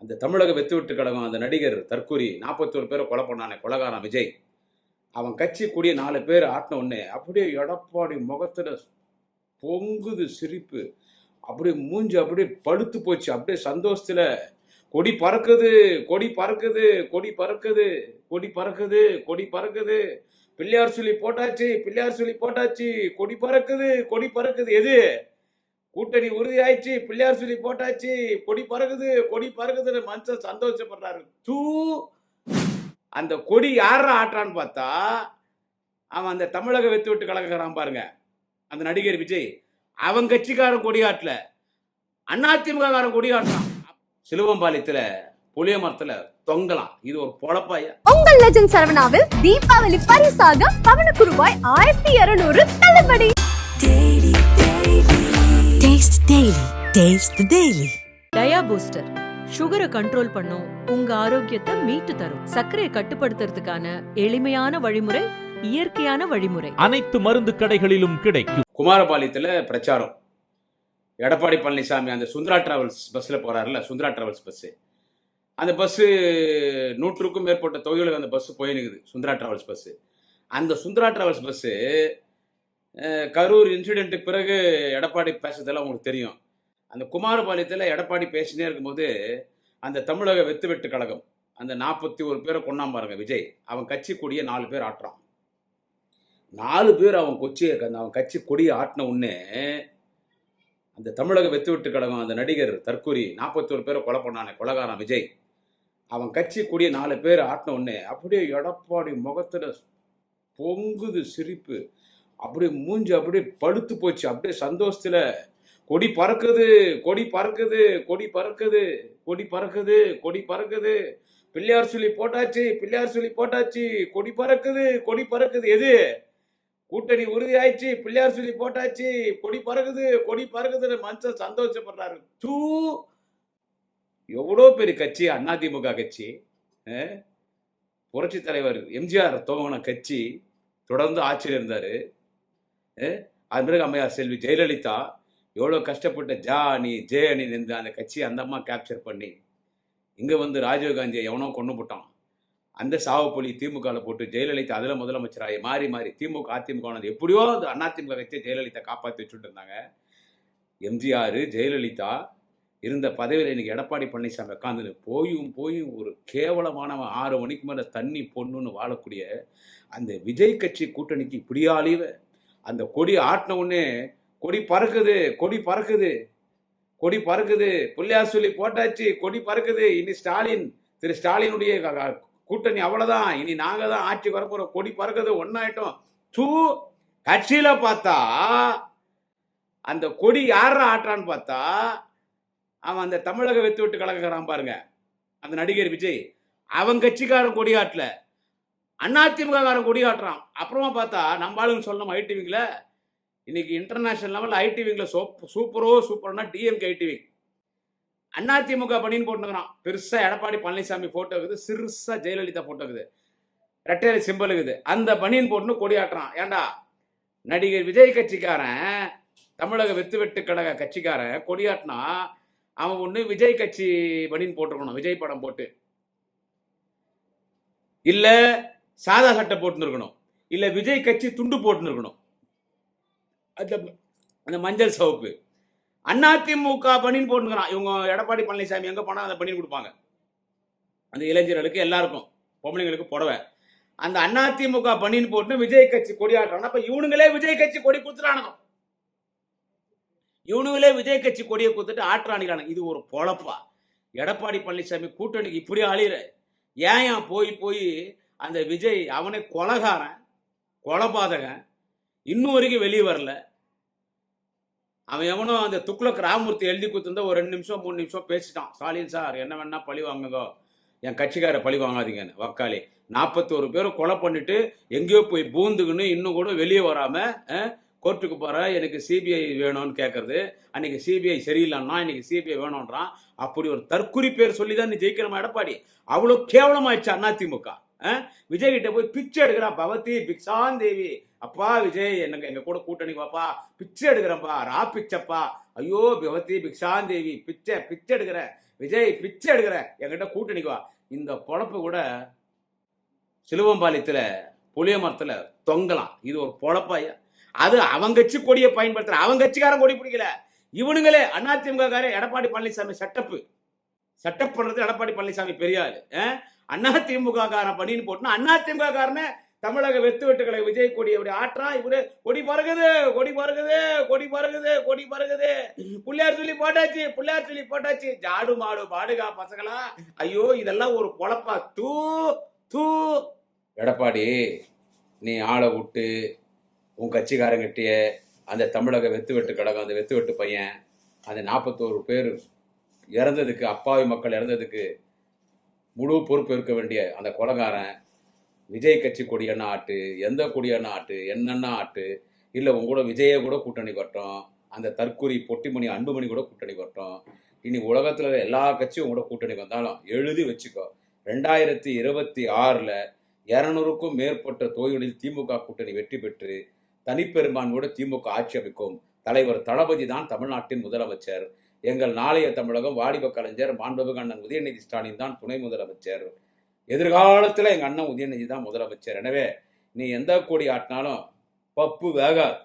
அந்த தமிழக வெத்து விட்டு கழகம் அந்த நடிகர் தற்கூரி நாற்பத்தோரு பேரை கொலை பண்ணானே கொலகாரன் விஜய். அவன் கட்சி கூடிய நாலு பேர் ஆட்டின உடனே அப்படியே எடப்பாடி முகத்தில் பொங்குது சிரிப்பு. அப்படியே மூஞ்சி அப்படியே படுத்து போச்சு. அப்படியே சந்தோஷத்தில் கொடி பறக்குது கொடி பறக்குது கொடி பறக்குது கொடி பறக்குது கொடி பறக்குது. பிள்ளையார் சொல்லி போட்டாச்சு பிள்ளையார் சொல்லி போட்டாச்சு கொடி பறக்குது கொடி பறக்குது. எது? கூட்டணி உறுதியாயிடுச்சு பிள்ளையார் சொல்லி போட்டாச்சு கொடி பறகுது கொடி பறகுதுன்னு மனுஷன் சந்தோஷப்படுறாரு. தூ அந்த கொடி யாரா ஆட்டான்னு பார்த்தா அவன் அந்த தமிழக வெத்து விட்டு கலக்கிறான் பாருங்க அந்த நடிகர் விஜய். அவன் கட்சிக்காரன் கொடி ஆட்டல அதிமுக காரன் கொடி ஆட்டுறான் சிலுவம்பாளையத்துல புளிய மரத்துல தொங்கலாம். இது ஒரு பொழப்பாயா உங்கள் லெஜன் சரவணாவில் தீபாவளி பரிசாக பவனுக்கு ரூபாய் ஆயிரத்தி இருநூறு தள்ளுபடி. Taste Daily. Taste the Daily. Dia booster சுகரை கண்ட்ரோல் பண்ணும். உங்க ஆரோக்கியத்தை மீட்டு தரும். சர்க்கரையை கட்டுப்படுத்துறதுக்கான எளிமையான வழிமுறை இயற்கையான வழிமுறை. அனைத்து மருந்து கடைகளிலும் கிடைக்கும். குமாரபாளையத்துல பிரச்சாரம். எடப்பாடி பழனிசாமி அந்த சுந்தரா டிராவல்ஸ் பஸ்ஸில் போகிறாருல சுந்தரா டிராவல்ஸ் பஸ்ஸு அந்த பஸ்ஸு நூற்றுக்கும் மேற்பட்ட தொகுதிகளுக்கு அந்த பஸ்ஸு போயினுக்குது சுந்தரா டிராவல்ஸ் பஸ்ஸு அந்த சுந்தரா டிராவல்ஸ் பஸ்ஸு கரூர் இன்சிடென்ட்டுக்கு பிறகு எடப்பாடி பேசுறதெல்லாம் உங்களுக்கு தெரியும். அந்த குமாரபாளையத்தில் எடப்பாடி பேசினே இருக்கும்போது அந்த தமிழக வெத்து வெட்டு கழகம் அந்த நாற்பத்தி ஒரு பேரை கொண்டாம் பாருங்க விஜய். அவன் கட்சி கொடியை நாலு பேர் ஆட்டுறான். நாலு பேர் அவன் கொச்சியை அந்த அவன் கட்சி கொடியை ஆட்டின உடனே அந்த தமிழக வெத்து வெட்டு கழகம் அந்த நடிகர் தற்கூரி நாற்பத்தோரு பேரை கொலை பண்ணானே கொலகாரன் விஜய். அவன் கட்சி கூடிய நாலு பேர் ஆட்டின உடனே அப்படியே எடப்பாடி முகத்தில் பொங்குது சிரிப்பு. அப்படியே மூஞ்சி அப்படியே படுத்து போச்சு. அப்படியே சந்தோஷத்தில் கொடி பறக்குது கொடி பறக்குது கொடி பறக்குது கொடி பறக்குது கொடி பறக்குது. பிள்ளையார் சொல்லி போட்டாச்சு பிள்ளையார் சொல்லி போட்டாச்சு கொடி பறக்குது கொடி பறக்குது. எது? கூட்டணி உறுதியாயிடுச்சு பிள்ளையார் சொல்லி போட்டாச்சு கொடி பறக்குது கொடி பறக்குதுன்னு மனுஷன் சந்தோஷப்படுறாரு. தூ! எவ்வளோ பெரிய கட்சி? அதிமுக கட்சி. புரட்சி தலைவர் எம்ஜிஆர் துவங்கின கட்சி தொடர்ந்து ஆட்சியில் இருந்தார். அது பிறகு அம்மையார் செல்வி ஜெயலலிதா எவ்வளோ கஷ்டப்பட்ட ஜா அணி ஜே அணி நின்று அந்த கட்சியை அந்த அம்மா கேப்சர் பண்ணி இங்கே வந்து ராஜீவ்காந்தியை எவனோ கொண்டு போட்டான். அந்த சாவப்பொலி திமுகவில் போட்டு ஜெயலலிதா அதில் முதலமைச்சராகி மாறி மாறி திமுக அதிமுக ஆனது எப்படியோ அந்த அதிமுக கட்சியை ஜெயலலிதா காப்பாற்றி வச்சுட்டு இருந்தாங்க எம்ஜிஆர் ஜெயலலிதா இருந்த பதவியில் இன்னைக்கு எடப்பாடி பழனிசாமி உட்காந்து போயும் போயும் ஒரு கேவலமானவன் ஆறு மணிக்கு மேலே தண்ணி பொண்ணுன்னு வாழக்கூடிய அந்த விஜய் கட்சி கூட்டணிக்கு இப்படியாலிவ அந்த கொடி ஆட்டின உடனே கொடி பறக்குது கொடி பறக்குது கொடி பறக்குது. பிள்ளையார் சொல்லி போட்டாச்சு கொடி பறக்குது. இனி ஸ்டாலின் திரு ஸ்டாலினுடைய க- கூட்டணி அவ்வளோதான் இனி நாங்கள் தான் ஆட்சி வரப்போகிறோம் கொடி பறக்குது ஒன்றாயிட்டோம் தூ கட்சியில் பார்த்தா அந்த கொடி யார ஆட்டுறான்னு பார்த்தா அவன் அந்த தமிழக வெத்து விட்டு கலக்கிறான் பாருங்க. அந்த நடிகர் விஜய். அவன் கட்சிக்காரன் கொடி ஆட்டல. அதிமுக காரன் கொடி ஆட்டுறான் அப்புறமா பார்த்தா நம்ம ஆளுங்க சொல்லணும் ஐடிவிங்கில் இன்னைக்கு இன்டர்நேஷனல் லெவலில் ஐடிவிங்கில் சூப் சூப்பரோ சூப்பர்னா டிஎம்கே ஐடிவி. அதிமுக பணின்னு போட்டுக்கிறான் பெருசாக எடப்பாடி பழனிசாமி போட்டோ இருக்குது. சிறுசாக ஜெயலலிதா போட்டோ இருக்குது. ரெட்டையில சிம்பல் இருக்குது. அந்த பனியன் போட்டுன்னு கொடியாட்டுறான். ஏன்டா நடிகர் விஜய் கட்சிக்காரன் தமிழக வெத்து வெட்டு கழக கட்சிக்காரன் கொடியாட்டினா அவன் ஒன்று விஜய் கட்சி பனியன் போட்டிருக்கணும். விஜய் படம் போட்டு. இல்லை சாதா சட்டை போட்டுன்னு இருக்கணும் இல்லை விஜய் கட்சி துண்டு போட்டுன்னு இருக்கணும் அந்த அந்த மஞ்சள் சவுப்பு அதிமுக பணின்னு போட்டுக்கிறான் இவங்க எடப்பாடி பழனிசாமி எங்கே போனால் அதை பண்ணி கொடுப்பாங்க. அந்த இளைஞர்களுக்கு எல்லாருக்கும் பொம்பளைங்களுக்கு புடவை. அந்த அதிமுக பணின்னு போட்டு விஜய் கட்சி கொடி கொடியாடுறாங்க அப்போ இவனுங்களே விஜய் கட்சி கொடி குத்துறானுங்க. இவனுங்களே விஜய் கட்சி கொடியை கொடுத்துட்டு ஆட்டுறானுங்கிறானுங்க இது ஒரு பொழப்பா. எடப்பாடி பழனிசாமி கூட்டணிக்கு இப்படி அழியிற. ஏன் ஏன் போய் போய் அந்த விஜய் அவனே கொலகாரன் கொலபாதகன். இன்னும் வரைக்கும் வெளியே வரல. அவன் எவனோ அந்த துக்ளக் ராமூர்த்தி எழுதி கொடுத்துருந்தா ஒரு ரெண்டு நிமிஷம் மூணு நிமிஷம் பேசிட்டான். ஸ்டாலின் சார் என்ன வேணா பழி வாங்குங்க. என் கட்சிக்கார பழி வாங்காதீங்கன்னு வக்காளி. நாற்பத்தோரு பேரும் கொலை பண்ணிட்டு எங்கேயோ போய் பூந்துக்குன்னு இன்னும் கூட வெளியே வராம கோர்ட்டுக்கு போற எனக்கு சிபிஐ வேணும்னு கேட்கறது அன்னைக்கு சிபிஐ சரியில்லைன்னா இன்னைக்கு சிபிஐ வேணும்ன்றான். அப்படி ஒரு தற்குறி பேர் சொல்லி தான் நீ ஜெயிக்கிறமா எடப்பாடி? அவ்வளோ கேவலமாயிடுச்சு அதிமுக அஹ்? விஜய் கிட்ட போய் பிச்சை எடுக்கிறான் பவதி பிக்ஷான் தேவி. அப்பா விஜய் என்னங்க எங்க கூட கூட்டணி வாப்பா. பிச்சை எடுக்கிறேன்ப்பா ரா பிச்சப்பா. ஐயோ பவதி பிக்ஷான் தேவி பிச்சை பிச்சை எடுக்கிறேன். விஜய் பிச்சை எடுக்கிறேன். என்கிட்ட கூட்டணிக்கு வா. இந்த பொழப்பு கூட சிலுவம்பாளையத்தில் புளிய மரத்தில் தொங்கலாம். இது ஒரு பொழப்பாயா அது அவங்க கட்சி கொடியை பயன்படுத்துற அவங்க கட்சிக்காரன் கொடி பிடிக்கல. இவனுங்களே அதிமுக காரே எடப்பாடி பழனிசாமி செட்டப்பு. செட்டப் பண்றது எடப்பாடி பழனிசாமி பெரிய அண்ணா திமுக காரன் பண்ணின்னு போட்டுனா திமுக காரனே தமிழக வெத்து வெட்டுகளை விஜய் கொடி அப்படி ஆற்றா இவரு கொடி பறகுது கொடி பறகுது கொடி பறகுது கொடி பறகுது புள்ளையார் சொல்லி போட்டாச்சு புள்ளையார் சொல்லி போட்டாச்சு. ஜாடு மாடு பாடுகா பசங்களா? ஐயோ இதெல்லாம் ஒரு குழப்பா தூ தூ. எடப்பாடி நீ ஆளை விட்டு உன் கட்சிக்காரங்கிட்டே அந்த தமிழக வெத்து வெட்டு கழகம் அந்த வெத்து வெட்டு பையன் அந்த நாற்பத்தோரு பேர் இறந்ததுக்கு அப்பாவி மக்கள் இறந்ததுக்கு முழு பொறுப்பு இருக்க வேண்டிய அந்த கொலகாரன் விஜய் கட்சி கொடியண்ணா ஆட்டு எந்த கொடியண்ணா ஆட்டு என்னென்ன ஆட்டு இல்லை உங்களோட கூட விஜயை கூட கூட்டணி கட்டும் அந்த தற்கொலை பொட்டிமணி அன்புமணி கூட கூட்டணி கட்டும் இனி உலகத்தில் எல்லா கட்சியும் உங்களோட கூட்டணி வந்தாலும் எழுதி வச்சுக்கோ. ரெண்டாயிரத்தி இருபத்தி ஆறில் இரநூறுக்கும் மேற்பட்ட தொகுதிகளில் திமுக கூட்டணி வெற்றி பெற்று தனிப்பெரும்பான்மையோடு திமுக ஆட்சி அமைக்கும் தலைவர் தளபதி தான் தமிழ்நாட்டின் முதலமைச்சர். எங்கள் நாளைய தமிழகம் வாலிப கலைஞர் மாண்புமிகு அண்ணன் உதயநிதி ஸ்டாலின் தான் துணை முதலமைச்சர். எதிர்காலத்தில் எங்கள் அண்ணன் உதயநிதி தான் முதலமைச்சர். எனவே நீ எந்த கொடி ஆட்டினாலும் பப்பு வேகாது.